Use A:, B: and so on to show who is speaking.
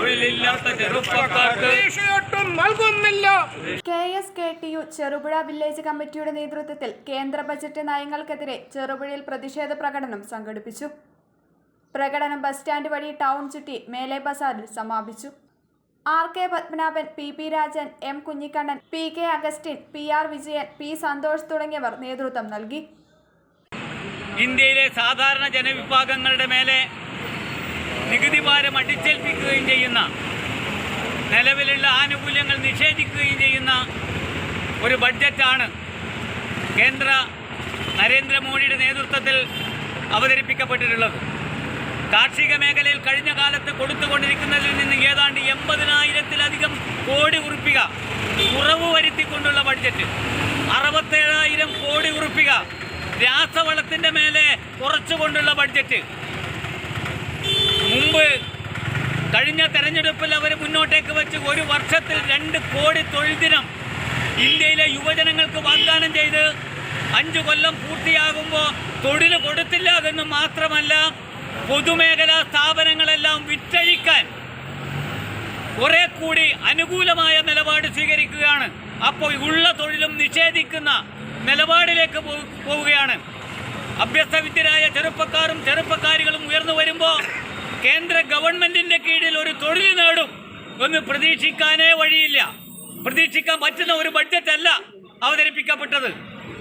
A: തൊഴിലില്ലാത്ത ചെറുപ്പക്കാർക്ക്
B: പ്രതീക്ഷയൊട്ടും നൽകുന്നില്ല.
C: K S K T U Cherupuzha village കമ്മിറ്റിയുടെ നേതൃത്വത്തിൽ കേന്ദ്ര ബജറ്റ് നയങ്ങൾക്കെതിരെ ചെറുപുഴയിൽ പ്രതിഷേധ പ്രകടനം സംഘടിപ്പിച്ചു. പ്രകടനം ബസ് സ്റ്റാൻഡ് വഴി ടൗൺ ചുറ്റി മേലെ ബസാറിൽ സമാപിച്ചു. R K Padmanabhan P P Rajan M Kunhikannan P K Augustine P R Vijayan P Santhosh തുടങ്ങിയവർ നേതൃത്വം നൽകി.
A: ഇന്ത്യയിലെ സാധാരണ ജനവിഭാഗങ്ങളുടെ മേലെ നികുതി ഭാരം അടിച്ചേൽപ്പിക്കുകയും ചെയ്യുന്ന നിലവിലുള്ള ആനുകൂല്യങ്ങൾ നിഷേധിക്കുകയും ചെയ്യുന്ന ഒരു ബഡ്ജറ്റാണ് കേന്ദ്ര നരേന്ദ്രമോദിയുടെ നേതൃത്വത്തിൽ അവതരിപ്പിക്കപ്പെട്ടിട്ടുള്ളത്. കാർഷിക മേഖലയിൽ കഴിഞ്ഞ കാലത്ത് കൊടുത്തുകൊണ്ടിരിക്കുന്നതിൽ നിന്ന് ഏതാണ്ട് എൺപതിനായിരത്തിലധികം കോടി ഉറുപ്പിക കുറവ് വരുത്തിക്കൊണ്ടുള്ള ബഡ്ജറ്റ്. അറുപത്തേഴായിരം കോടി ഉറുപ്പിക രാസവളത്തിന്റെ മേലെ കുറച്ചുകൊണ്ടുള്ള ബഡ്ജറ്റ്. കഴിഞ്ഞ തെരഞ്ഞെടുപ്പിൽ അവർ മുന്നോട്ടേക്ക് വെച്ച് ഒരു വർഷത്തിൽ രണ്ട് കോടി തൊഴിൽ ദിനം ഇന്ത്യയിലെ യുവജനങ്ങൾക്ക് വാഗ്ദാനം ചെയ്ത് അഞ്ചു കൊല്ലം പൂർത്തിയാകുമ്പോൾ തൊഴിൽ കൊടുത്തില്ല എന്ന് മാത്രമല്ല പൊതുമേഖലാ സ്ഥാപനങ്ങളെല്ലാം വിറ്റഴിക്കാൻ കുറെ കൂടി അനുകൂലമായ നിലപാട് സ്വീകരിക്കുകയാണ്. അപ്പോൾ ഉള്ള തൊഴിലും നിഷേധിക്കുന്ന നിലപാടിലേക്ക് പോവുകയാണ്. അഭ്യസ്തവിദ്യരായ ചെറുപ്പക്കാരും ചെറുപ്പക്കാരികളും ഉയർന്നു വരുമ്പോൾ കേന്ദ്ര ഗവൺമെന്റിന്റെ കീഴിൽ ഒരു തൊഴിൽ നേടും എന്ന് പ്രതീക്ഷിക്കാനേ വഴിയില്ല. പ്രതീക്ഷിക്കാൻ പറ്റുന്ന ഒരു ബഡ്ജറ്റ് അല്ല അവതരിപ്പിക്കപ്പെട്ടത്.